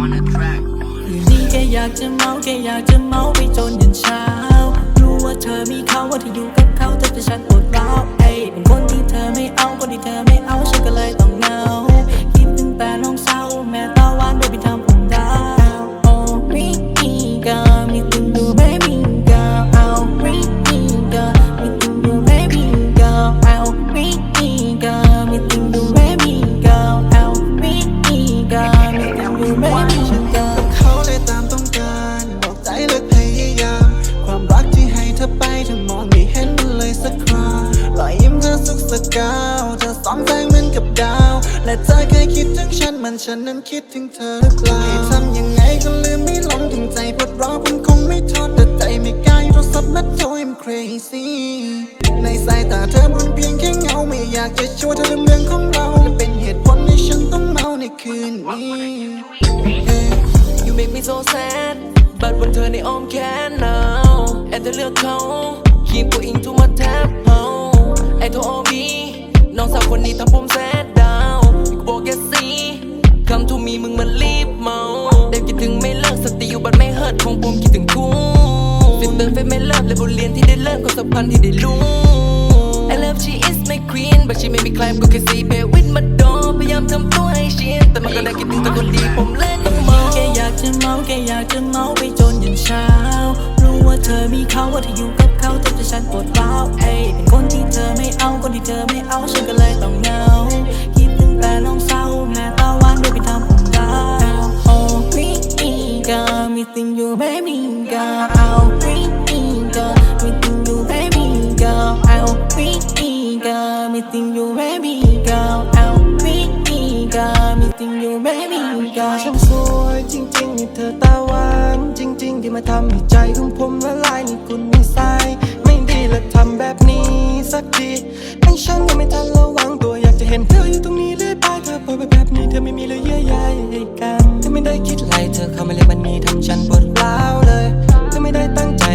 on the track คืนนี้ แค่อยากจะเมาแค่อยากจะเมาไปจนยันเช้า รู้ว่าเธอมีเขาว่าเธออยู่กับเขาเธอแต่ฉันปวดร้าวเอ้เป็นคนที่เธอไม่เอาคนที่เธอไม่เอาฉันก็เลย และเธอเคยคิดถึงฉันมันฉันนั้นคิดถึงเธอหรือเปล่าทำยังไงก็ลืมไม่ลงถึงใจปวดร้าวผมคงไม่ทนแต่ใจไม่กล้าอยู่โทรศัพท์นัดโทร I'm crazy ในสายตาเธอมันเพียงแค่เงาไม่อยากจะช่วนเธอลืมเรื่องของเราและเป็นเหตุผลให้ฉันต้องเมาในคืนนี้ You make me so sad บัดวันเธอในอ้อมแขน now แอบเธอเลือกเขา Keep going to my tap now ไอโทรอบีน้องสาวคนนี้ทำผมแซด บอกแกสิ Come to me มึงมันรีบเมาได้คิดถึงไม่เลิกสติอยู่บัดไม่เฮิร์ตของผมคิดถึงกูฟิตเติร์นเฟซไม่เลิกเลยบทเรียนที่ได้เลิกความสัมพันธ์ที่ได้รู้ I love she is my queen but she made me climb ก็แค่สีเบวิดมาดนพยายามทำตัวให้ชินแต่มันก็ได้คิดถึงแต่คนดีผมเล่นต้องเมาแค่อยากจะเมาแค่อยากจะเมาไปจนยันเช้า รู้ว่าเธอมีเขาว่าที่อยู่กับเขาแต่แต่ฉันปวดร้าวเอ้ามีติงอยู่ baby girl เอาริกามีติงอยู่ baby girl เอาริกามีติงอยู่ baby girl เอาริกามีติงอยู่ baby girl ฉันสวยจริงๆนี่เธอตาหวานจริงๆที่มาทำให้ใจของผมละลายนี่คุณนิสัยไม่ดีและทำแบบนี้สักทีให้ฉันยังไม่ทันระวังตัวอยากจะเห็นเธออยู่ตรงนี้เลยไปเธอปล่อยไปแบบนี้เธอไม่มีเลยเยื่อใยให้กันเธอไม่ได้คิดอะไรเธอเข้ามาเรียมัน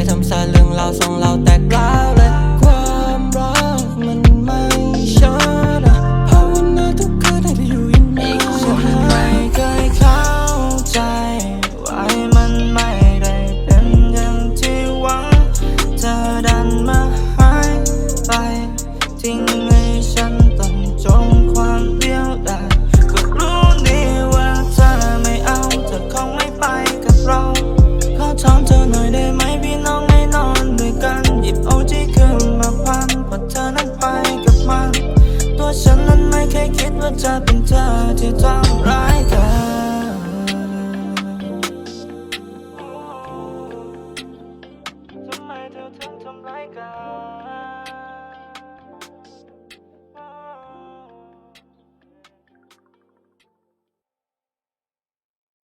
ทำซาเรื่องเราสองเราแตกร้าวเลยคว ฉันนั้นไม่เคยคิดว่าจะเป็นเธอที่ทำร้ายเธอ